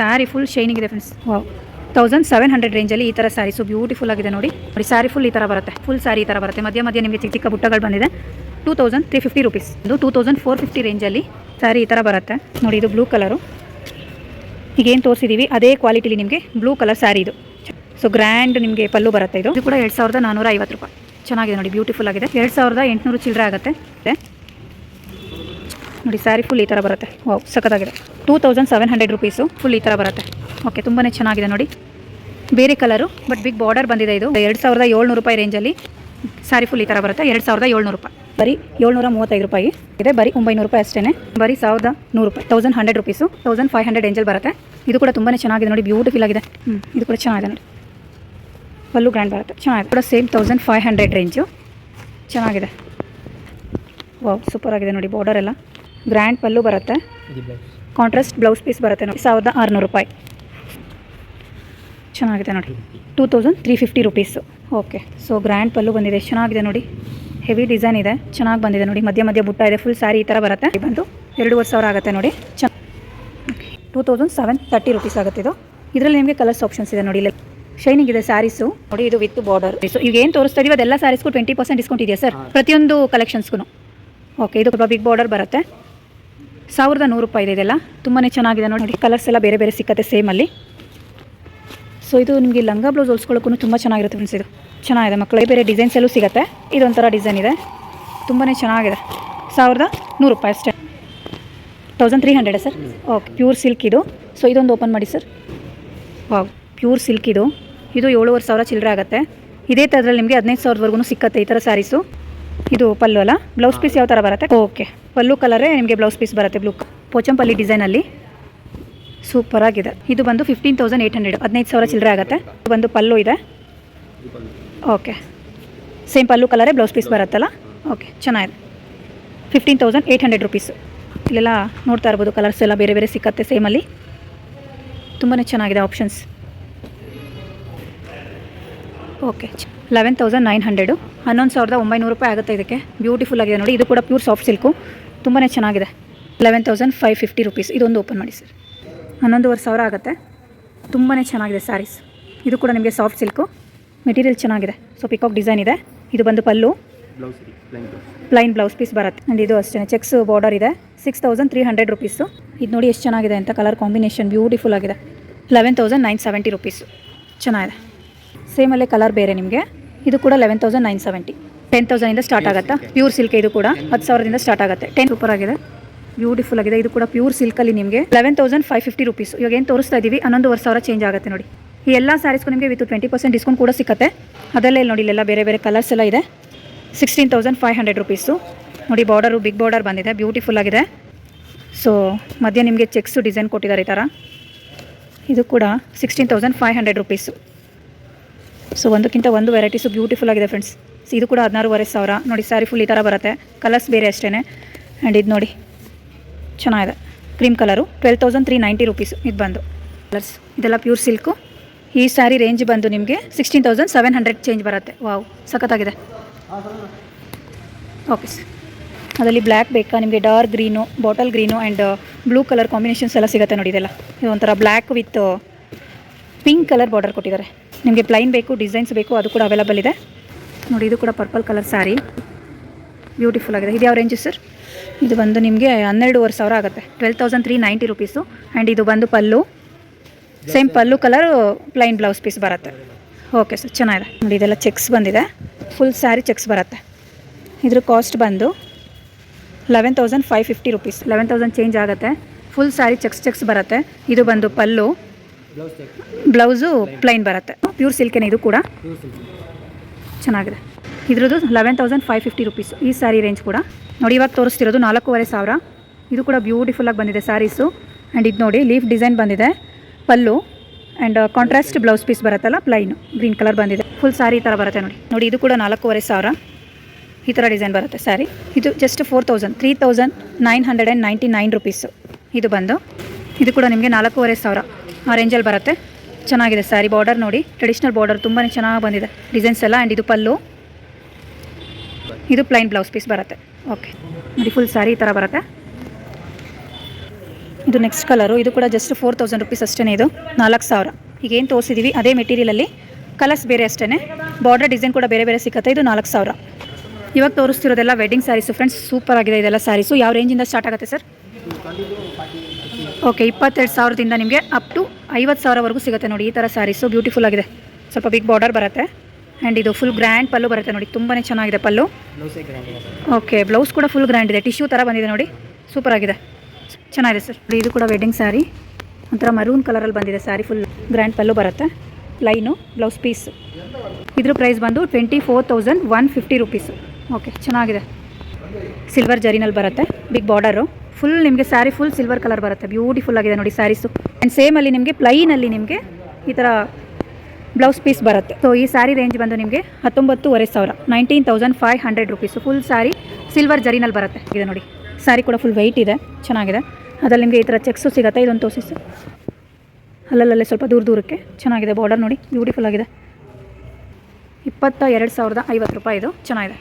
Sari full shining ಇದೆ friends wow thousand seven hundred ರೇಂಜಲ್ಲಿ ಈ ಥರ ಸ್ಯಾರೀಸು ಬ್ಯೂಟಿಫುಲ್ ಆಗಿದೆ ನೋಡಿ. ನೋಡಿ, ಸ್ಯಾರಿ ಫುಲ್ ಈ ಥರ ಬರುತ್ತೆ. ಫುಲ್ ಸ್ಯಾರಿ ಈ ಥರ ಬರುತ್ತೆ. ಮಧ್ಯ ಮಧ್ಯ ನಿಮಗೆ ಚಿಕ್ಕ ಚಿಕ್ಕ ಬುಟ್ಟಗಳು ಬಂದಿದೆ. Two thousand three fifty rupees ಇದು ಟೂ ತೌಸಂಡ್ ಫೋರ್ ಫಿಫ್ಟಿ ರೇಂಜಲ್ಲಿ ಸ್ಯಾರಿ ಈ ಥರ ಬರುತ್ತೆ. ನೋಡಿ, ಇದು ಬ್ಲೂ ಕಲರು ಈಗೇನು ತೋರಿಸಿದ್ದೀವಿ ಅದೇ ಕ್ವಾಲಿಟಿಲಿ ನಿಮಗೆ ಬ್ಲೂ ಕಲರ್ ಸ್ಯಾರಿ ಇದು. ಸೊ ಗ್ರ್ಯಾಂಡ್ ನಿಮಗೆ ಪಲ್ಲು ಬರುತ್ತೆ ಇದು. ಇದು ಕೂಡ ಎರಡು ಸಾವಿರದ ನಾನ್ನೂರ ಐವತ್ತು ರೂಪಾಯಿ. ಚೆನ್ನಾಗಿದೆ ನೋಡಿ ಬ್ಯೂಟಿಫುಲ್ ಆಗಿದೆ. ಎರಡು ಸಾವಿರದ ಎಂಟುನೂರು ಚಿಲ್ಲರೆ ಆಗುತ್ತೆ. ನೋಡಿ, ಸ್ಯಾರಿ ಫುಲ್ ಈ ಥರ ಬರುತ್ತೆ. ವಾವ್ ಸಖತ್ತಾಗಿದೆ. Two thousand seven hundred rupees. Full ಈ ಥರ ಬರುತ್ತೆ. ಓಕೆ ತುಂಬಾ ಚೆನ್ನಾಗಿದೆ ನೋಡಿ. ಬೇರೆ ಕಲರು ಬಟ್ ಬಿಗ್ ಬಾರ್ಡರ್ ಬಂದಿದೆ ಇದು. ಎರಡು ಸಾವಿರದ ಏಳ್ನೂರು ರೂಪಾಯಿ ರೇಂಜಲ್ಲಿ ಸಾರಿ ಫುಲ್ ಈ ಥರ ಬರುತ್ತೆ. ಎರಡು ಸಾವಿರದ ಏಳ್ನೂರು ರೂಪಾಯಿ. ಬರೀ ಏಳ್ನೂರ ಮೂವತ್ತೈದು ರೂಪಾಯಿ. ಇದೆ, ಬರೀ ಒಂಬೈನೂರು ರೂಪಾಯಿ ಅಷ್ಟೇ ಬರೀ ಸಾವಿರದ ನೂರು ರೂಪಾಯಿ. Thousand hundred rupees. Thousand five hundred ರೇಂಜಲ್ಲಿ ಬರುತ್ತೆ. ಇದು ಕೂಡ ತುಂಬಾ ಚೆನ್ನಾಗಿದೆ ನೋಡಿ. ಬ್ಯೂಟಿಫುಲ್ ಆಗಿದೆ. ಹ್ಞೂ ಇದು ಕೂಡ ಚೆನ್ನಾಗಿದೆ ನೋಡಿ. ಪಲ್ಲು ಗ್ರ್ಯಾಂಡ್ ಬರುತ್ತೆ. ಚೆನ್ನಾಗಿದೆ. ಕೂಡ same thousand five hundred range ಚೆನ್ನಾಗಿದೆ. ವಾವ್ ಸೂಪರ್ ಆಗಿದೆ ನೋಡಿ. ಬಾರ್ಡರ್ ಎಲ್ಲ. ಗ್ರ್ಯಾಂಡ್ ಪಲ್ಲು ಬರುತ್ತೆ. ಕಾಂಟ್ರಾಸ್ಟ್ ಬ್ಲೌಸ್ ಪೀಸ್ ಬರುತ್ತೆ ನೋಡಿ. ಸಾವಿರದ ಆರುನೂರು ರೂಪಾಯಿ. ಚೆನ್ನಾಗಿದೆ ನೋಡಿ. Two thousand three fifty rupees okay so grand pallu ಬಂದಿದೆ. ಚೆನ್ನಾಗಿದೆ ನೋಡಿ. ಹೆವಿ ಡಿಸೈನ್ ಇದೆ. ಚೆನ್ನಾಗಿ ಬಂದಿದೆ ನೋಡಿ. ಮಧ್ಯ ಮಧ್ಯ ಬುಟ್ಟ ಇದೆ. ಫುಲ್ ಸ್ಯಾರಿ ಈ ಥರ ಬರುತ್ತೆ. ಬಂದು ಎರಡೂವರೆ ಸಾವಿರ ಆಗುತ್ತೆ ನೋಡಿ. ಚೆನ್ನ two thousand seven thirty rupees ಆಗುತ್ತೆ ಇದು. ಇದರಲ್ಲಿ ನಿಮಗೆ ಕಲರ್ಸ್ ಆಪ್ಷನ್ಸ್ ಇದೆ ನೋಡಿ. ಇಲ್ಲಿ ಶೈನಿಂಗ್ ಇದೆ ಸ್ಯಾರೀಸು ನೋಡಿ ಇದು ವಿತ್ ಬಾರ್ಡರ್ ಈಗ ಏನು ತೋರಿಸ್ತಾ ಇದೀವಿ? ಅದೆಲ್ಲ ಸ್ಯಾರೀಸ್ಗೂ ಟ್ವೆಂಟಿ ಪರ್ಸೆಂಟ್ ಡಿಸ್ಕೌಂಟ್ ಇದೆಯಾ ಸರ್ ಪ್ರತಿಯೊಂದು ಕಲೆಕ್ಷನ್ಸ್ಗೂ ಓಕೆ ಇದು ಸ್ವಲ್ಪ ಬಿಗ್ ಬಾರ್ಡರ್ ಬರುತ್ತೆ. ಸಾವಿರದ ನೂರು ರೂಪಾಯಿ ಇದೆ ಇದೆಲ್ಲ. ತುಂಬಾ ಚೆನ್ನಾಗಿದೆ ನೋಡಿ. ಕಲರ್ಸ್ ಎಲ್ಲ ಬೇರೆ ಬೇರೆ ಸಿಕ್ಕತ್ತೆ ಸೇಮಲ್ಲಿ ಸೊ ಇದು ನಿಮಗೆ ಲಂಗ ಬ್ಲೌಸ್ ಹೊಲ್ಸ್ಕೊಳ್ಳೋಕ್ಕೂ ತುಂಬ ಚೆನ್ನಾಗಿರುತ್ತೆ ಫ್ರೆಂಡ್ಸ್ ಇದು. ಚೆನ್ನಾಗಿದೆ ಮಕ್ಕಳು. ಬೇರೆ ಡಿಸೈನ್ಸ್ ಎಲ್ಲೂ ಸಿಗುತ್ತೆ. ಇದೊಂಥರ ಡಿಸೈನ್ ಇದೆ. ತುಂಬಾ ಚೆನ್ನಾಗಿದೆ. ಸಾವಿರದ ನೂರು ರೂಪಾಯಿ ಅಷ್ಟೇ. Thousand three hundred sir okay pure silk ಇದು. ಸೊ ಇದೊಂದು ಓಪನ್ ಮಾಡಿ ಸರ್ ವಾವ್ ಪ್ಯೂರ್ ಸಿಲ್ಕ್ ಇದು. ಇದು ಏಳುವರೆ ಸಾವಿರ ಚಿಲ್ಲರೆ ಆಗುತ್ತೆ. ಇದೇ ಥರದಲ್ಲಿ ನಿಮಗೆ ಹದಿನೈದು ಸಾವಿರದವರೆಗೂ ಸಿಕ್ಕತ್ತೆ ಈ ಥರ ಸ್ಯಾರೀಸು ಇದು ಪಲ್ಲು ಅಲ್ಲ? ಬ್ಲೌಸ್ ಪೀಸ್ ಯಾವ ಥರ ಬರುತ್ತೆ? ಓಕೆ ಪಲ್ಲು ಕಲರೇ ನಿಮಗೆ ಬ್ಲೌಸ್ ಪೀಸ್ ಬರುತ್ತೆ ಬ್ಲೂ ಪೋಚಂಪಲ್ಲಿ ಡಿಸೈನಲ್ಲಿ ಸೂಪರ್ ಆಗಿದೆ. ಇದು ಬಂದು ಫಿಫ್ಟೀನ್ ತೌಸಂಡ್ ಏಯ್ಟ್ ಹಂಡ್ರೆಡ್ ಹದಿನೈದು ಸಾವಿರ ಚಿಲ್ಲರೆ ಆಗುತ್ತೆ. ಇದು ಬಂದು ಪಲ್ಲು ಇದೆ. ಓಕೆ ಸೇಮ್ ಪಲ್ಲು ಕಲರೇ ಬ್ಲೌಸ್ ಪೀಸ್ ಬರುತ್ತಲ್ಲ? ಓಕೆ ಚೆನ್ನಾಗಿದೆ. Fifteen thousand eight hundred rupees ಇಲ್ಲೆಲ್ಲ ನೋಡ್ತಾ ಇರ್ಬೋದು ಕಲರ್ಸ್ ಎಲ್ಲ ಬೇರೆ ಬೇರೆ ಸಿಕ್ಕತ್ತೆ ಸೇಮಲ್ಲಿ ತುಂಬಾ ಚೆನ್ನಾಗಿದೆ options okay eleven thousand nine hundred ಹನ್ನೊಂದು ಸಾವಿರದ ಒಂಬೈನೂರು ರೂಪಾಯಿ ಆಗುತ್ತೆ ಇದಕ್ಕೆ. ಬ್ಯೂಟಿಫುಲ್ ಆಗಿದೆ ನೋಡಿ. ಇದು ಕೂಡ ಪ್ಯೂರ್ ಸಾಫ್ಟ್ ಸಿಲ್ಕು ತುಂಬಾ ಚೆನ್ನಾಗಿದೆ. Eleven thousand five fifty rupees ಇದೊಂದು ಓಪನ್ ಮಾಡಿ ಸರ್. ಹನ್ನೊಂದುವರೆ ಸಾವಿರ ಆಗುತ್ತೆ. ತುಂಬಾ ಚೆನ್ನಾಗಿದೆ ಸ್ಯಾರೀಸ್ ಇದು ಕೂಡ ನಿಮಗೆ ಸಾಫ್ಟ್ ಸಿಲ್ಕು ಮೆಟೀರಿಯಲ್ ಚೆನ್ನಾಗಿದೆ. ಸೊ ಪಿಕಾಕ್ ಡಿಸೈನ್ ಇದೆ. ಇದು ಬಂದು ಪಲ್ಲು. ಪ್ಲೈನ್ ಬ್ಲೌಸ್ ಪೀಸ್ ಬರುತ್ತೆ. ಆ್ಯಂಡ್ ಇದು ಅಷ್ಟೇ ಚೆಕ್ಸ್ ಬಾರ್ಡರ್ ಇದೆ. Six thousand three hundred rupees ಇದು ನೋಡಿ ಎಷ್ಟು ಚೆನ್ನಾಗಿದೆ ಅಂತ. ಕಲರ್ ಕಾಂಬಿನೇಷನ್ ಬ್ಯೂಟಿಫುಲ್ ಆಗಿದೆ. Eleven thousand nine seventy rupees ಚೆನ್ನಾಗಿದೆ. ಸೇಮಲ್ಲೇ ಕಲರ್ ಬೇರೆ ನಿಮಗೆ. ಇದು ಕೂಡ eleven thousand nine seventy ten ತೌಸಂಡಿಂದ start ಆಗುತ್ತೆ? ಪ್ಯೂರ್ ಸಿಲ್ಕ್ ಇದು ಕೂಡ? ಹತ್ತು ಸಾವಿರದಿಂದ ಸ್ಟಾರ್ಟ್ ಆಗುತ್ತೆ. ಟೆನ್ ಸೂಪರ್ ಆಗಿದೆ. ಬ್ಯೂಟಿಫುಲ್ ಆಗಿದೆ. ಇದು ಕೂಡ ಪ್ಯೂರ್ ಸಿಲ್ಕಲ್ಲಿ ನಿಮಗೆ. Eleven thousand five fifty rupees ಇವಾಗ ಏನು ತೋರಿಸ್ತಾ ಇದ್ದೀವಿ ಹನ್ನೊಂದುವರೆ ಸಾವಿರ ಚೇಂಜ್ ಆಗುತ್ತೆ ನೋಡಿ. ಈ ಎಲ್ಲ ಸ್ಯಾರೀಸ್ಗೂ ನಿಮಗೆ ವಿತ್ ಟ್ವೆಂಟಿ ಪರ್ಸೆಂಟ್ ಡಿಸ್ಕೌಂಟ್ ಕೂಡ ಸಿಗುತ್ತೆ ಅದಲ್ಲೇ ಇಲ್ಲಿ ನೋಡಿ ಇಲ್ಲೆಲ್ಲ ಬೇರೆ ಬೇರೆ ಕಲರ್ಸ್ ಎಲ್ಲ ಇದೆ. Sixteen thousand five hundred rupees ನೋಡಿ ಬಾರ್ಡರು ಬಿಗ್ ಬಾರ್ಡರ್ ಬಂದಿದೆ. ಬ್ಯೂಟಿಫುಲ್ ಆಗಿದೆ. ಸೊ ಮಧ್ಯೆ ನಿಮಗೆ ಚೆಕ್ಸು ಡಿಸೈನ್ ಕೊಟ್ಟಿದ್ದಾರೆ ಈ ಥರ ಇದು ಕೂಡ sixteen thousand five hundred rupees so ಒಂದಕ್ಕಿಂತ ಒಂದು ವೆರೈಟೀಸು ಬ್ಯೂಟಿಫುಲ್ ಆಗಿದೆ ಫ್ರೆಂಡ್ಸ್ ಇದು ಕೂಡ ಹದಿನಾರೂವರೆ ಸಾವಿರ. ನೋಡಿ ಸ್ಯಾರಿ ಫುಲ್ ಈ ಥರ ಬರುತ್ತೆ. ಕಲರ್ಸ್ ಬೇರೆ ಅಷ್ಟೇ ಆ್ಯಂಡ್ ಇದು ನೋಡಿ, ಚೆನ್ನಾಗಿದೆ. Cream colour twelve thousand three ninety rupees ಇದು ಬಂದು. ಕಲರ್ಸ್ ಇದೆಲ್ಲ ಪ್ಯೂರ್ ಸಿಲ್ಕು ಈ ಸ್ಯಾರಿ ರೇಂಜ್ ಬಂದು ನಿಮಗೆ sixteen thousand seven hundred change ಬರುತ್ತೆ. ವಾವ್ ಸಖತ್ತಾಗಿದೆ. ಓಕೆ ಸರ್ ಅದರಲ್ಲಿ ಬ್ಲ್ಯಾಕ್ ಬೇಕಾ? ನಿಮಗೆ dark green bottle green and blue colour combinations ಎಲ್ಲ ಸಿಗುತ್ತೆ ನೋಡಿ ಇದೆಲ್ಲ. ಇದು ಒಂಥರ black with pink colour border ಕೊಟ್ಟಿದ್ದಾರೆ. ನಿಮಗೆ ಪ್ಲೈನ್ ಬೇಕು ಡಿಸೈನ್ಸ್ ಬೇಕು, ಅದು ಕೂಡ ಅವೈಲಬಲ್ ಇದೆ. ನೋಡಿ, ಇದು ಕೂಡ ಪರ್ಪಲ್ ಕಲರ್ ಸ್ಯಾರಿ ಬ್ಯೂಟಿಫುಲ್ ಆಗಿದೆ. ಇದು ಯಾವ ರೇಂಜು ಸರ್ ಇದು ಬಂದು ನಿಮಗೆ ಹನ್ನೆರಡೂವರೆ ಸಾವಿರ ಆಗುತ್ತೆ. Twelve thousand three ninety rupees and ಇದು ಬಂದು pallu. Same pallu colour plain blouse piece ಬರುತ್ತೆ. ಓಕೆ ಸರ್ ಚೆನ್ನಾಗಿದೆ. ನೋಡಿ, ಇದೆಲ್ಲ ಚೆಕ್ಸ್ ಬಂದಿದೆ. ಫುಲ್ ಸ್ಯಾರಿ ಚೆಕ್ಸ್ ಬರುತ್ತೆ. ಇದ್ರ ಕಾಸ್ಟ್ ಬಂದು eleven thousand five fifty rupees eleven thousand change ಆಗುತ್ತೆ. ಫುಲ್ ಸ್ಯಾರಿ ಚೆಕ್ಸ್ ಚೆಕ್ಸ್ ಬರುತ್ತೆ. ಇದು ಬಂದು ಪಲ್ಲು. ಬ್ಲೌಸ್ ಪ್ಲೈನ್ ಬರುತ್ತೆ. ಪ್ಯೂರ್ ಸಿಲ್ಕೇನೆ ಇದು ಕೂಡ. ಚೆನ್ನಾಗಿದೆ. ಇದ್ರದ್ದು eleven thousand five fifty rupees ಈ ಸ್ಯಾರಿ ರೇಂಜ್ ಕೂಡ. ನೋಡಿ ಇವಾಗ ತೋರಿಸ್ತಿರೋದು ನಾಲ್ಕೂವರೆ ಸಾವಿರ. ಇದು ಕೂಡ ಬ್ಯೂಟಿಫುಲ್ಲಾಗಿ ಬಂದಿದೆ ಸ್ಯಾರೀಸು ಆ್ಯಂಡ್ ಇದು ನೋಡಿ ಲೀಫ್ ಡಿಸೈನ್ ಬಂದಿದೆ. Pallu and contrast blouse piece ಬರುತ್ತಲ್ಲ ಪ್ಲೈನು ಗ್ರೀನ್ ಕಲರ್ ಬಂದಿದೆ. ಫುಲ್ ಸಾರಿ ಈ ಥರ ಬರುತ್ತೆ ನೋಡಿ. ನೋಡಿ ಇದು ಕೂಡ ನಾಲ್ಕೂವರೆ ಸಾವಿರ. ಈ ಥರ ಡಿಸೈನ್ ಬರುತ್ತೆ ಸ್ಯಾರಿ ಇದು just four thousand three thousand nine hundred and ninety nine rupees ಇದು ಬಂದು ಇದು ಕೂಡ ನಿಮಗೆ ನಾಲ್ಕೂವರೆ ಸಾವಿರ. ಆ ರೇಂಜಲ್ಲಿ ಬರುತ್ತೆ. ಚೆನ್ನಾಗಿದೆ ಸ್ಯಾರಿ ಬಾರ್ಡರ್ ನೋಡಿ. ಟ್ರೆಡಿಷ್ನಲ್ ಬಾರ್ಡರ್ ತುಂಬಾ ಚೆನ್ನಾಗಿ ಬಂದಿದೆ. ಡಿಸೈನ್ಸ್ ಎಲ್ಲ ಆ್ಯಂಡ್ ಇದು ಪಲ್ಲು. ಇದು ಪ್ಲೈನ್ ಬ್ಲೌಸ್ ಪೀಸ್ ಬರುತ್ತೆ. ಓಕೆ ನೋಡಿ ಫುಲ್ ಸ್ಯಾರಿ ಈ ಥರ ಬರುತ್ತೆ. ಇದು ನೆಕ್ಸ್ಟ್ ಕಲರು ಇದು ಕೂಡ ಜಸ್ಟ್ ಫೋರ್ ತೌಸಂಡ್ ರುಪೀಸ್ ಅಷ್ಟೇ ಇದು. ನಾಲ್ಕು ಸಾವಿರ. ಈಗ ಏನು ತೋರಿಸಿದ್ದೀವಿ ಅದೇ ಮೆಟೀರಿಯಲಲ್ಲಿ ಕಲರ್ಸ್ ಬೇರೆ ಅಷ್ಟೇ ಬಾರ್ಡರ್ ಡಿಸೈನ್ ಕೂಡ ಬೇರೆ ಬೇರೆ ಸಿಗುತ್ತೆ ಇದು ನಾಲ್ಕು ಸಾವಿರ. ಇವಾಗ ತೋರಿಸ್ತಿರೋದೆಲ್ಲ ವೆಡ್ಡಿಂಗ್ ಸ್ಯಾರೀಸು ಫ್ರೆಂಡ್ಸ್ ಸೂಪರ್ ಆಗಿದೆ ಇದೆಲ್ಲ ಸ್ಯಾರೀಸು ಯಾವ ರೇಂಜಿಂದ ಸ್ಟಾರ್ಟ್ ಆಗುತ್ತೆ ಸರ್ ಓಕೆ ಇಪ್ಪತ್ತೆರಡು ಸಾವಿರದಿಂದ ನಿಮಗೆ ಅಪ್ ಟು ಐವತ್ತು ಸಾವಿರವರೆಗೂ ಸಿಗುತ್ತೆ ನೋಡಿ, ಈ ಥರ ಸ್ಯಾರೀಸು ಬ್ಯೂಟಿಫುಲ್ ಆಗಿದೆ. ಸ್ವಲ್ಪ ಬಿಗ್ ಬಾರ್ಡರ್ ಬರುತ್ತೆ. ಆ್ಯಂಡ್ ಇದು ಫುಲ್ ಗ್ರ್ಯಾಂಡ್ ಪಲ್ಲು ಬರುತ್ತೆ ನೋಡಿ ತುಂಬಾ ಚೆನ್ನಾಗಿದೆ ಪಲ್ಲು. ಓಕೆ ಬ್ಲೌಸ್ ಕೂಡ ಫುಲ್ ಗ್ರ್ಯಾಂಡ್ ಇದೆ. ಟಿಶ್ಯೂ ಥರ ಬಂದಿದೆ ನೋಡಿ. ಸೂಪರ್ ಆಗಿದೆ. ಚೆನ್ನಾಗಿದೆ ಸರ್ ಇದು ಕೂಡ ವೆಡ್ಡಿಂಗ್ ಸ್ಯಾರಿ ಒಂಥರ ಮರೂನ್ ಕಲರಲ್ಲಿ ಬಂದಿದೆ ಸ್ಯಾರಿ ಫುಲ್ ಗ್ರ್ಯಾಂಡ್ ಪಲ್ಲು ಬರುತ್ತೆ. ಲೈನು ಬ್ಲೌಸ್ ಪೀಸ್ ಇದ್ರ ಪ್ರೈಸ್ ಬಂದು twenty four thousand one fifty rupees okay ಚೆನ್ನಾಗಿದೆ ಸಿಲ್ವರ್ ಜರಿನಲ್ಲಿ ಬರುತ್ತೆ. ಬಿಗ್ ಬಾರ್ಡರು ಫುಲ್ ನಿಮಗೆ ಸ್ಯಾರಿ ಫುಲ್ ಸಿಲ್ವರ್ ಕಲರ್ ಬರುತ್ತೆ. ಬ್ಯೂಟಿಫುಲ್ ಆಗಿದೆ ನೋಡಿ ಸ್ಯಾರೀಸು ಆ್ಯಂಡ್ ಸೇಮಲ್ಲಿ ನಿಮಗೆ ಪ್ಲೈನಲ್ಲಿ ನಿಮಗೆ ಈ ಥರ ಬ್ಲೌಸ್ ಪೀಸ್ ಬರುತ್ತೆ. ಸೊ ಈ ಸ್ಯಾರಿ ರೇಂಜ್ ಬಂದು ನಿಮಗೆ ಹತ್ತೊಂಬತ್ತುವರೆ ಸಾವಿರ. Nineteen thousand five hundred rupees full sari silver ಜರಿನಲ್ಲಿ ಬರುತ್ತೆ. ಇದೆ ನೋಡಿ. ಸ್ಯಾರಿ ಕೂಡ ಫುಲ್ ವೆಯ್ಟ್ ಇದೆ. ಚೆನ್ನಾಗಿದೆ. ಅದರಲ್ಲಿ ನಿಮಗೆ ಈ ಥರ ಚೆಕ್ಸು ಸಿಗುತ್ತೆ. ಇದೊಂದು ತೋರಿಸಿ ಅಲ್ಲಲ್ಲೇ ಸ್ವಲ್ಪ ದೂರ ದೂರಕ್ಕೆ. ಚೆನ್ನಾಗಿದೆ ಬಾರ್ಡರ್ ನೋಡಿ. ಬ್ಯೂಟಿಫುಲ್ ಆಗಿದೆ. ಇಪ್ಪತ್ತ ಎರಡು ಸಾವಿರದ ಐವತ್ತು ರೂಪಾಯಿ ಇದು. ಚೆನ್ನಾಗಿದೆ.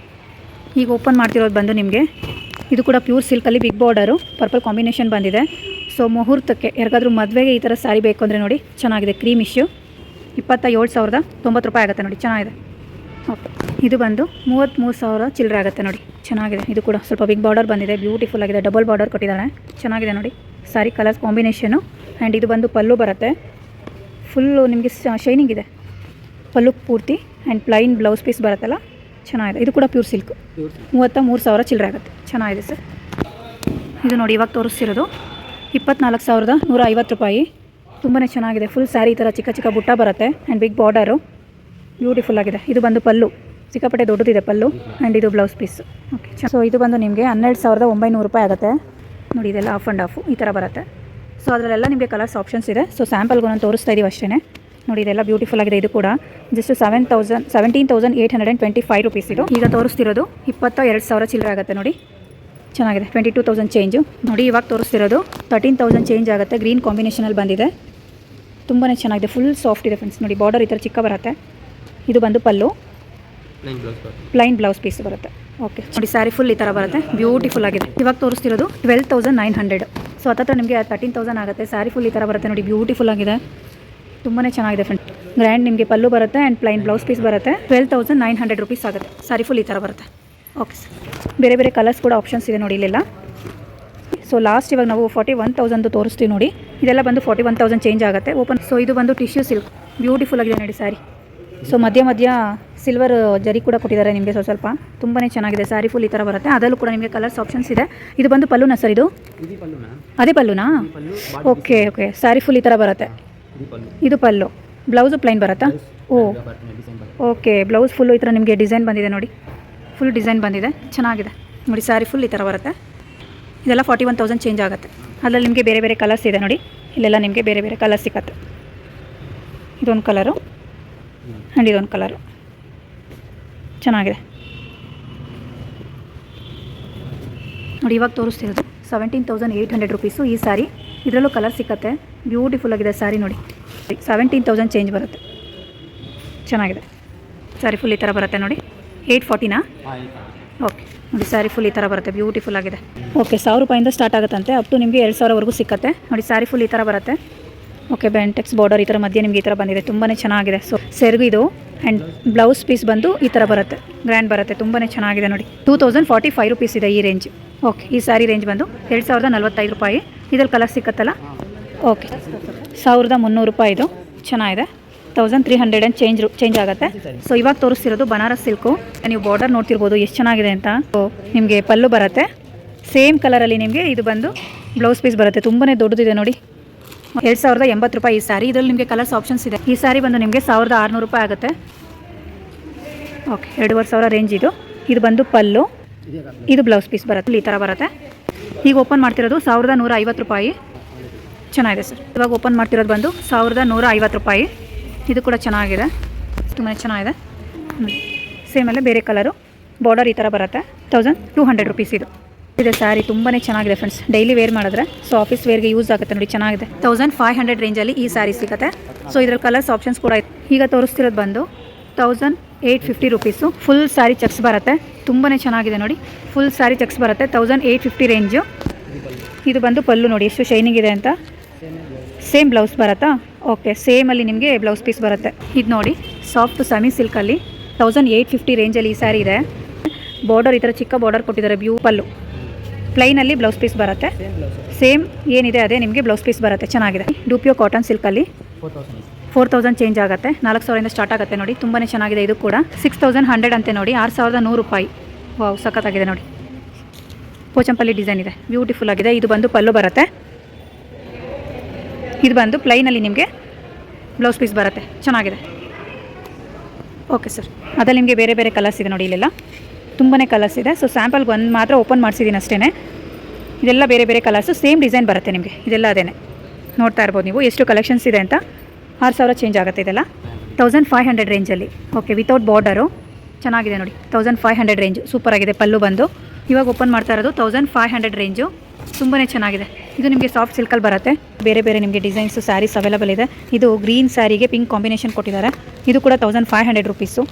ಈಗ ಓಪನ್ ಮಾಡ್ತಿರೋದು ಬಂದು ನಿಮಗೆ ಇದು ಕೂಡ ಪ್ಯೂರ್ ಸಿಲ್ಕಲ್ಲಿ ಬಿಗ್ ಬಾರ್ಡರು. ಪರ್ಪಲ್ ಕಾಂಬಿನೇಷನ್ ಬಂದಿದೆ. ಸೊ ಮುಹೂರ್ತಕ್ಕೆ ಯಾರಿಗಾದರೂ ಮದುವೆಗೆ ಈ ಥರ ಸ್ಯಾರಿ ಬೇಕು ಅಂದರೆ ನೋಡಿ, ಚೆನ್ನಾಗಿದೆ. ಕ್ರೀಮ್ ಇಶ್ಯೂ ಇಪ್ಪತ್ತ ಏಳು ಸಾವಿರದ ತೊಂಬತ್ತು ರೂಪಾಯಿ ಆಗುತ್ತೆ ನೋಡಿ, ಚೆನ್ನಾಗಿದೆ. ಓಕೆ ಇದು ಬಂದು ಮೂವತ್ತ್ಮೂರು ಸಾವಿರ ಚಿಲ್ಲರೆ ಆಗುತ್ತೆ ನೋಡಿ, ಚೆನ್ನಾಗಿದೆ. ಇದು ಕೂಡ ಸ್ವಲ್ಪ ಬಿಗ್ ಬಾರ್ಡರ್ ಬಂದಿದೆ ಬ್ಯೂಟಿಫುಲ್ ಆಗಿದೆ ಡಬಲ್ ಬಾರ್ಡರ್ ಕೊಟ್ಟಿದ್ದಾಳೆ. ಚೆನ್ನಾಗಿದೆ ನೋಡಿ ಸ್ಯಾರಿ ಕಲರ್ಸ್ ಕಾಂಬಿನೇಷನು ಆ್ಯಂಡ್ ಇದು ಬಂದು ಪಲ್ಲು ಬರುತ್ತೆ. ಫುಲ್ಲು ನಿಮಗೆ ಶೈನಿಂಗ್ ಇದೆ. ಪಲ್ಲು ಪೂರ್ತಿ ಆ್ಯಂಡ್ ಪ್ಲೈನ್ ಬ್ಲೌಸ್ ಪೀಸ್ ಬರುತ್ತಲ್ಲ ಚೆನ್ನಾಗಿದೆ. ಇದು ಕೂಡ ಪ್ಯೂರ್ ಸಿಲ್ಕ್ ಮೂವತ್ತ ಮೂರು ಸಾವಿರ ಚಿಲ್ಲರೆ ಆಗುತ್ತೆ. ಚೆನ್ನಾಗಿದೆ ಸರ್ ಇದು ನೋಡಿ ಇವಾಗ ತೋರಿಸ್ತಿರೋದು. ಇಪ್ಪತ್ನಾಲ್ಕು ಸಾವಿರದ ನೂರ ಐವತ್ತು ರೂಪಾಯಿ. ತುಂಬಾ ಚೆನ್ನಾಗಿದೆ. ಫುಲ್ ಸ್ಯಾರಿ ಈ ಥರ ಚಿಕ್ಕ ಚಿಕ್ಕ ಬುಟ್ಟ ಬರುತ್ತೆ ಆ್ಯಂಡ್ ಬಿಗ್ ಬಾರ್ಡರು ಬ್ಯೂಟಿಫುಲ್ ಆಗಿದೆ. ಇದು ಬಂದು ಪಲ್ಲು. ಸಿಕ್ಕಾಪಟ್ಟೆ ದೊಡ್ಡದಿದೆ ಪಲ್ಲು ಆ್ಯಂಡ್ ಇದು ಬ್ಲೌಸ್ ಪೀಸ್ ಓಕೆ ಸೊ ಇದು ಬಂದು ನಿಮಗೆ ಹನ್ನೆರಡು ಸಾವಿರದ ಒಂಬೈನೂರು ರೂಪಾಯಿ ಆಗುತ್ತೆ. ನೋಡಿ, ಇದೆಲ್ಲ ಆಫ್ ಆ್ಯಂಡ್ ಆಫು ಈ ಥರ ಬರುತ್ತೆ. ಸೊ ಅದರಲ್ಲೆಲ್ಲ ನಿಮಗೆ ಕಲರ್ಸ್ ಆಪ್ಷನ್ಸ್ ಇದೆ. ಸೊ ಸ್ಯಾಂಪಲ್ಗೂ ನಾನು ತೋರಿಸ್ತಾ ಇದ್ದೀವಿ ಅಷ್ಟೇ ನೋಡಿ ಇದೆಲ್ಲ ಬ್ಯೂಟಿಫುಲ್ ಆಗಿದೆ. ಇದು ಕೂಡ just seven thousand seventeen thousand eight hundred and twenty five rupees ಇದು. ಈಗ ತೋರಿಸ್ತಿರೋದು ಇಪ್ಪತ್ತ ಎರಡು ಸಾವಿರ ಚಿಲ್ಲರೆ ಆಗುತ್ತೆ ನೋಡಿ. ಚೆನ್ನಾಗಿದೆ. ಟ್ವೆಂಟಿ ಟೂ ತೌಸಂಡ್ ಚೇಂಜು ನೋಡಿ ಇವಾಗ ತೋರಿಸ್ತಿರೋದು ತರ್ಟೀನ್ ತೌಸಂಡ್ ಚೇಂಜ್ ಆಗುತ್ತೆ. ಗ್ರೀನ್ ಕಾಂಬಿನೇಷನಲ್ಲಿ ಬಂದಿದೆ. ತುಂಬಾ ಚೆನ್ನಾಗಿದೆ. ಫುಲ್ ಸಾಫ್ಟ್ ಇದೆ ಫ್ರೆಂಡ್ಸ್ ನೋಡಿ ಬಾರ್ಡರ್ ಈ ಥರ ಚಿಕ್ಕ ಬರುತ್ತೆ. ಇದು ಬಂದು ಪಲ್ಲು. ಪ್ಲೈನ್ ಬ್ಲೌಸ್ ಪೀಸ್ ಬರುತ್ತೆ. ಓಕೆ ನೋಡಿ ಸ್ಯಾರಿ ಫುಲ್ ಈ ಥರ ಬರುತ್ತೆ. ಬ್ಯೂಟಿಫುಲ್ ಆಗಿದೆ. ಇವಾಗ ತೋರಿಸ್ತಿರೋದು twelve thousand nine hundred so ಹತ್ತತ್ರ ನಿಮಗೆ ತರ್ಟೀನ್ ತೌಸಂಡ್ ಆಗುತ್ತೆ. ಸ್ಯಾರಿ ಫುಲ್ ಈ ಥರ ಬರುತ್ತೆ ನೋಡಿ. ಬ್ಯೂಟಿಫುಲ್ ಆಗಿದೆ. ತುಂಬಾ ಚೆನ್ನಾಗಿದೆ ಫ್ರೆಂಡ್ ಗ್ರ್ಯಾಂಡ್ ನಿಮಗೆ ಪಲ್ಲು ಬರುತ್ತೆ ಆ್ಯಂಡ್ ಪ್ಲೈನ್ ಬ್ಲೌಸ್ ಪೀಸ್ ಬರುತ್ತೆ. Twelve thousand nine hundred rupees ಆಗುತ್ತೆ. ಸಾರಿ ಫುಲ್ ಈ ಥರ ಬರುತ್ತೆ. ಓಕೆ ಸರ್ ಬೇರೆ ಬೇರೆ ಕಲರ್ಸ್ ಕೂಡ ಆಪ್ಷನ್ಸ್ ಇದೆ ನೋಡಿ ಇಲ್ಲೆಲ್ಲ. ಸೊ ಲಾಸ್ಟ್ ಇವಾಗ ನಾವು ಫಾರ್ಟಿ ಒನ್ ತೌಸಂಡು ತೋರಿಸ್ತೀವಿ ನೋಡಿ. ಇದೆಲ್ಲ ಬಂದು ಫಾರ್ಟಿ ಒನ್ ತೌಸಂಡ್ ಚೇಂಜ್ ಆಗುತ್ತೆ. ಓಪನ್ ಸೊ ಇದು ಬಂದು ಟಿಶ್ಯೂ ಸಿಲ್ಕ್ ಬ್ಯೂಟಿಫುಲ್ ಆಗಿದೆ ನೋಡಿ ಸ್ಯಾರಿ ಸೊ ಮಧ್ಯ ಮಧ್ಯ ಸಿಲ್ವರ್ ಜರಿ ಕೂಡ ಕೊಟ್ಟಿದ್ದಾರೆ ನಿಮಗೆ ಸ್ವಲ್ಪ ಸ್ವಲ್ಪ. ತುಂಬಾ ಚೆನ್ನಾಗಿದೆ. ಸ್ಯಾರಿ ಫುಲ್ ಈ ಥರ ಬರುತ್ತೆ. ಅದರಲ್ಲೂ ಕೂಡ ನಿಮಗೆ ಕಲರ್ಸ್ ಆಪ್ಷನ್ಸ್ ಇದೆ. ಇದು ಬಂದು ಪಲ್ಲುನಾ ಸರ್ ಇದು? ಅದೇ ಪಲ್ಲುನಾ? ಓಕೆ ಓಕೆ ಸ್ಯಾರಿ ಫುಲ್ ಈ ಥರ ಬರುತ್ತೆ. ಇದು ಪಲ್ಲು. ಬ್ಲೌಸು ಪ್ಲೈನ್ ಬರುತ್ತಾ? ಓ. ಓಕೆ ಬ್ಲೌಸ್ ಫುಲ್ಲು ಈ ಥರ ನಿಮಗೆ ಡಿಸೈನ್ ಬಂದಿದೆ ನೋಡಿ. ಫುಲ್ ಡಿಸೈನ್ ಬಂದಿದೆ. ಚೆನ್ನಾಗಿದೆ. ನೋಡಿ ಸ್ಯಾರಿ ಫುಲ್ ಈ ಥರ ಬರುತ್ತೆ. ಇದೆಲ್ಲ ಫಾರ್ಟಿ ಒನ್ ತೌಸಂಡ್ ಚೇಂಜ್ ಆಗುತ್ತೆ. ಅದರಲ್ಲಿ ನಿಮಗೆ ಬೇರೆ ಬೇರೆ ಕಲರ್ಸ್ ಇದೆ ನೋಡಿ. ಇಲ್ಲೆಲ್ಲ ನಿಮಗೆ ಬೇರೆ ಬೇರೆ ಕಲರ್ಸ್ ಸಿಗತ್ತೆ ಇದೊಂದು ಕಲರು ಆ್ಯಂಡ್ ಇದೊಂದು ಕಲರು ಚೆನ್ನಾಗಿದೆ. ನೋಡಿ ಇವಾಗ ತೋರಿಸ್ತಿರೋದು seventeen thousand eight hundred rupees ಈ ಸಾರಿ ಇದರಲ್ಲೂ ಕಲರ್ ಸಿಕ್ಕತ್ತೆ. ಬ್ಯೂಟಿಫುಲ್ ಆಗಿದೆ ಸ್ಯಾರಿ ನೋಡಿ. ಸೆವೆಂಟೀನ್ ತೌಸಂಡ್ ಚೇಂಜ್ ಬರುತ್ತೆ. ಚೆನ್ನಾಗಿದೆ. ಸ್ಯಾರಿ ಫುಲ್ ಈ ಥರ ಬರುತ್ತೆ ನೋಡಿ. ಏಯ್ಟ್ ಫಾರ್ಟಿನಾ ಓಕೆ ನೋಡಿ ಸ್ಯಾರಿ ಫುಲ್ ಈ ಥರ ಬರುತ್ತೆ. ಬ್ಯೂಟಿಫುಲ್ ಆಗಿದೆ. ಓಕೆ ಸಾವಿರ ರೂಪಾಯಿಂದ ಸ್ಟಾರ್ಟ್ ಆಗುತ್ತಂತೆ. ಅಪ್ ಟು ನಿಮಗೆ ಎರಡು ಸಾವಿರವರೆಗೂ ಸಿಕ್ಕತ್ತೆ. ನೋಡಿ ಸ್ಯಾರಿ ಫುಲ್ ಈ ಥರ ಬರುತ್ತೆ. ಓಕೆ ಬೆಂಟೆಕ್ಸ್ ಬಾರ್ಡರ್ ಈ ಥರ ಮಧ್ಯೆ ನಿಮಗೆ ಈ ಥರ ಬಂದಿದೆ. ತುಂಬಾ ಚೆನ್ನಾಗಿದೆ. ಸೊ ಸೆರ್ಗು ಇದು ಆ್ಯಂಡ್ ಬ್ಲೌಸ್ ಪೀಸ್ ಬಂದು ಈ ಥರ ಬರುತ್ತೆ, ಗ್ರ್ಯಾಂಡ್ ಬರುತ್ತೆ ತುಂಬಾ ಚೆನ್ನಾಗಿದೆ ನೋಡಿ. Two thousand forty five rupees ಇದೆ ಈ ರೇಂಜ್. ಓಕೆ, ಈ ಸ್ಯಾರಿ ರೇಂಜ್ ಬಂದು ಎರಡು ಸಾವಿರದ ನಲ್ವತ್ತೈದು ರೂಪಾಯಿ. ಇದ್ರಲ್ಲಿ ಕಲರ್ ಸಿಕ್ಕತ್ತಲ್ಲ? ಓಕೆ, ಸಾವಿರದ ಮುನ್ನೂರು ರೂಪಾಯಿ ಇದು. ಚೆನ್ನಾಗಿದೆ. Thousand three hundred and change change ಆಗುತ್ತೆ. ಸೊ ಇವಾಗ ತೋರಿಸ್ತಿರೋದು ಬನಾರಸ್ ಸಿಲ್ಕು ನೀವು ಬಾರ್ಡರ್ ನೋಡ್ತಿರ್ಬೋದು ಎಷ್ಟು ಚೆನ್ನಾಗಿದೆ ಅಂತ. ಸೊ ನಿಮಗೆ ಪಲ್ಲು ಬರುತ್ತೆ. ಸೇಮ್ ಕಲರಲ್ಲಿ ನಿಮಗೆ ಇದು ಬಂದು ಬ್ಲೌಸ್ ಪೀಸ್ ಬರುತ್ತೆ. ತುಂಬಾ ದೊಡ್ಡದಿದೆ ನೋಡಿ. ಎರಡು ಸಾವಿರದ ಎಂಬತ್ತು ರೂಪಾಯಿ ಈ ಸಾರಿ. ಇದರಲ್ಲಿ ನಿಮಗೆ ಕಲರ್ಸ್ ಆಪ್ಷನ್ಸ್ ಇದೆ. ಈ ಸಾರಿ ಬಂದು ನಿಮಗೆ ಸಾವಿರದ ಆರುನೂರು ರೂಪಾಯಿ ಆಗುತ್ತೆ. ಓಕೆ ಎರಡೂವರೆ ಸಾವಿರ ರೇಂಜ್ ಇದು. ಇದು ಬಂದು ಪಲ್ಲು. ಇದು ಬ್ಲೌಸ್ ಪೀಸ್ ಬರುತ್ತೆ. ಈ ಥರ ಬರುತ್ತೆ. ಈಗ ಓಪನ್ ಮಾಡ್ತಿರೋದು ಸಾವಿರದ ನೂರ ಐವತ್ತು ರೂಪಾಯಿ. ಚೆನ್ನಾಗಿದೆ ಸರ್ ಇವಾಗ ಓಪನ್ ಮಾಡ್ತಿರೋದು ಬಂದು ಸಾವಿರದ ನೂರ ಐವತ್ತು ರೂಪಾಯಿ. ಇದು ಕೂಡ ಚೆನ್ನಾಗಿದೆ. ತುಂಬಾ ಚೆನ್ನಾಗಿದೆ. ಸೇಮಲ್ಲೇ ಬೇರೆ ಕಲರು ಬಾರ್ಡರ್ ಈ ಥರ ಬರುತ್ತೆ. ತೌಸಂಡ್ ಟೂ ಹಂಡ್ರೆಡ್ ರುಪೀಸ್ ಇದು. ಇದೆ ಸ್ಯಾರಿ ತುಂಬಾನೇ ಚೆನ್ನಾಗಿದೆ ಫ್ರೆಂಡ್ಸ್ ಡೈಲಿ ವೇರ್ ಮಾಡಿದ್ರೆ ಸೊ ಆಫೀಸ್ ವೇರ್ಗೆ ಯೂಸ್ ಆಗುತ್ತೆ ನೋಡಿ, ಚೆನ್ನಾಗಿದೆ. ತೌಸಂಡ್ ಫೈವ್ ಹಂಡ್ರೆಡ್ ರೇಂಜಲ್ಲಿ ಈ ಸ್ಯಾರಿ ಸಿಗುತ್ತೆ. ಸೊ ಇದ್ರ ಕಲರ್ಸ್ ಆಪ್ಷನ್ಸ್ ಕೂಡ ಇದೆ ಈಗ ತೋರಿಸ್ತಿರೋದು ಬಂದು thousand eight fifty rupees full sari checks ಬರುತ್ತೆ. ತುಂಬಾನೇ ಚೆನ್ನಾಗಿದೆ ನೋಡಿ. ಫುಲ್ ಸ್ಯಾರಿ ಚೆಕ್ಸ್ ಬರುತ್ತೆ. ತೌಸಂಡ್ ಏಯ್ಟ್ ಫಿಫ್ಟಿ ರೇಂಜು ಇದು ಬಂದು ಪಲ್ಲು ನೋಡಿ, ಎಷ್ಟು ಶೈನಿಂಗ್ ಇದೆ ಅಂತ. ಸೇಮ್ ಬ್ಲೌಸ್ ಬರುತ್ತಾ? ಓಕೆ ಸೇಮಲ್ಲಿ ನಿಮಗೆ ಬ್ಲೌಸ್ ಪೀಸ್ ಬರುತ್ತೆ. ಇದು ನೋಡಿ ಸಾಫ್ಟ್ ಸೆಮಿ ಸಿಲ್ಕಲ್ಲಿ ತೌಸಂಡ್ ಏಯ್ಟ್ ಫಿಫ್ಟಿ ರೇಂಜಲ್ಲಿ ಈ ಸ್ಯಾರಿ ಇದೆ. ಬಾರ್ಡರ್ ಈ ಥರ ಚಿಕ್ಕ ಬಾರ್ಡರ್ ಕೊಟ್ಟಿದ್ದಾರೆ ಬ್ಯೂ ಪಲ್ಲು. ಪ್ಲೈನಲ್ಲಿ ಬ್ಲೌಸ್ ಪೀಸ್ ಬರುತ್ತೆ. ಸೇಮ್ ಏನಿದೆ ಅದೇ ನಿಮಗೆ ಬ್ಲೌಸ್ ಪೀಸ್ ಬರುತ್ತೆ. ಚೆನ್ನಾಗಿದೆ. ಡೂಪಿಯೋ ಕಾಟನ್ ಸಿಲ್ಕಲ್ಲಿ ಫೋರ್ ತೌಸಂಡ್ ಚೇಂಜ್ ಆಗುತ್ತೆ. ನಾಲ್ಕು ಸಾವಿರದಿಂದ ಸ್ಟಾರ್ಟ್ ಆಗುತ್ತೆ ನೋಡಿ. ತುಂಬಾ ಚೆನ್ನಾಗಿದೆ ಇದು ಕೂಡ. ಸಿಕ್ಸ್ ತೌಸಂಡ್ ಹಂಡ್ರೆಡ್ ಅಂತೆ ನೋಡಿ. ಆರು ಸಾವಿರದ ನೂರು ರೂಪಾಯಿ. ವಾವ್ ಸಖತ್ತಾಗಿದೆ ನೋಡಿ. ಪೋಚಂಪಲ್ಲಿ ಡಿಸೈನ್ ಇದೆ. ಬ್ಯೂಟಿಫುಲ್ ಆಗಿದೆ. ಇದು ಬಂದು ಪಲ್ಲು ಬರುತ್ತೆ. ಇದು ಬಂದು ಪ್ಲೈನಲ್ಲಿ ನಿಮಗೆ ಬ್ಲೌಸ್ ಪೀಸ್ ಬರುತ್ತೆ. ಚೆನ್ನಾಗಿದೆ. ಓಕೆ ಸರ್ ಅದಲ್ಲಿ ನಿಮಗೆ ಬೇರೆ ಬೇರೆ ಕಲರ್ಸ್ ಇದೆ ನೋಡಿ ಇಲ್ಲೆಲ್ಲ. ತುಂಬಾ ಕಲರ್ಸ್ ಇದೆ. ಸೊ ಸ್ಯಾಂಪಲ್ಗೆ ಒಂದು ಮಾತ್ರ ಓಪನ್ ಮಾಡಿಸಿದ್ದೀನಿ ಅಷ್ಟೇ ಇದೆಲ್ಲ ಬೇರೆ ಬೇರೆ ಕಲರ್ಸು ಸೇಮ್ ಡಿಸೈನ್ ಬರುತ್ತೆ ನಿಮಗೆ. ಇದೆಲ್ಲ ಅದೇ ನೋಡ್ತಾ ಇರ್ಬೋದು ನೀವು. ಎಷ್ಟು ಕಲೆಕ್ಷನ್ಸ್ ಇದೆ ಅಂತ. ಆರು ಸಾವಿರ ಚೇಂಜ್ ಆಗುತ್ತೆ ಇದೆಲ್ಲ. ತೌಸಂಡ್ ಫೈವ್ ಹಂಡ್ರೆಡ್ ರೇಂಜಲ್ಲಿ ಓಕೆ ವಿತೌಟ್ ಬಾರ್ಡರು ಚೆನ್ನಾಗಿದೆ ನೋಡಿ. Thousand five hundred range super ಆಗಿದೆ. ಪಲ್ಲು ಬಂದು. ಇವಾಗ ಓಪನ್ ಮಾಡ್ತಾ ಇರೋದು ತೌಸಂಡ್ ಫೈವ್ ಹಂಡ್ರೆಡ್ ರೇಂಜು ತುಂಬಾ ಚೆನ್ನಾಗಿದೆ. ಇದು ನಿಮಗೆ ಸಾಫ್ಟ್ ಸಿಲ್ಕಲ್ಲಿ ಬರುತ್ತೆ. ಬೇರೆ ಬೇರೆ ನಿಮಗೆ ಡಿಸೈನ್ಸು ಸ್ಯಾರೀಸ್ ಅವೈಲಬಲ್ ಇದೆ. ಇದು ಗ್ರೀನ್ ಸ್ಯಾರಿಗೆ ಪಿಂಕ್ ಕಾಂಬಿನೇಷನ್ ಕೊಟ್ಟಿದ್ದಾರೆ. ಇದು ಕೂಡ ತೌಸಂಡ್ ಫೈವ್ ಹಂಡ್ರೆಡ್ ರುಪೀಸು